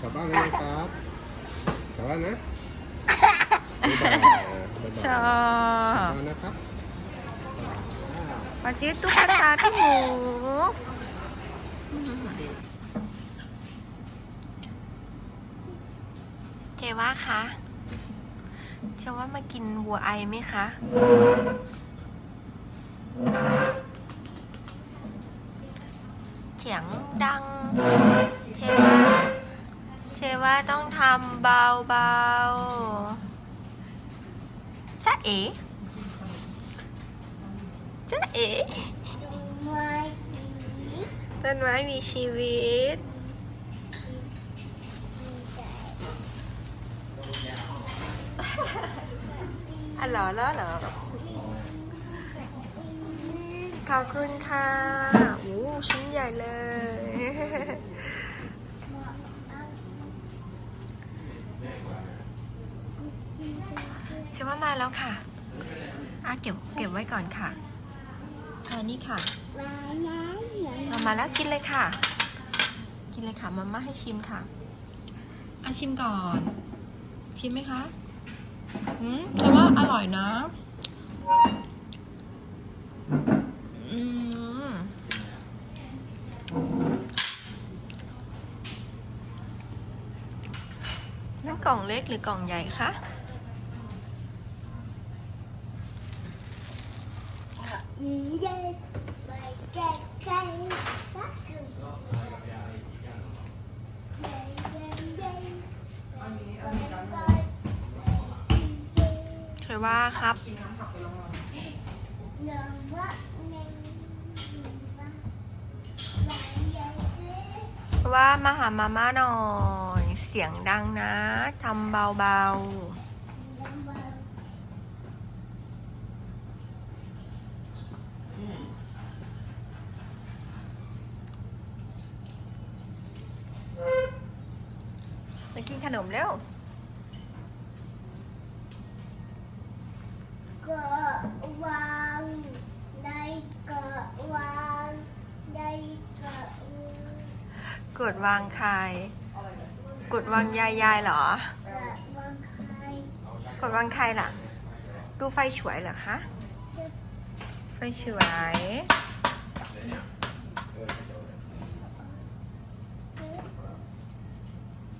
กลับบ้านแลยนะครับกลับบ้านนะบ๊บชอบนนะครับมาจื้ตุ๊กตาพี่หมูเจว่าคะเจว่ามากินบัวไอไหมคะ ดัง เชว่าเชว่าต้องทำเบาๆจ๊ะเอ๋จ๊ะเอ๋ต้นไม้มีชีวิตอ๋อเหรอเหรอเหรอ ขอบคุณค่ะโอ้ชิ้นใหญ่เลยเชื่อว่ามาแล้วค่ะอะเก็บเก็บไว้ก่อนค่ะอันนี้ค่ะมามาแล้วกินเลยค่ะ กินเลยค่ะมาม่าให้ชิมค่ะอะชิมก่อน ชิมไหมคะ อืมแต่ว่าอร่อยนะ อืม นั่นกล่องเล็กหรือกล่องใหญ่คะเคยว่าครับว่ามาหามาม่าหน่อย เสียงดังนะทำเบาๆมากินขนมเร็วก็วางได้ก็วางได้ก็กดวางใคร กดวางยายยายเหรอก็วางใครกดวางใครล่ะ ดูไฟฉวยเหรอคะ ไฟฉวยไ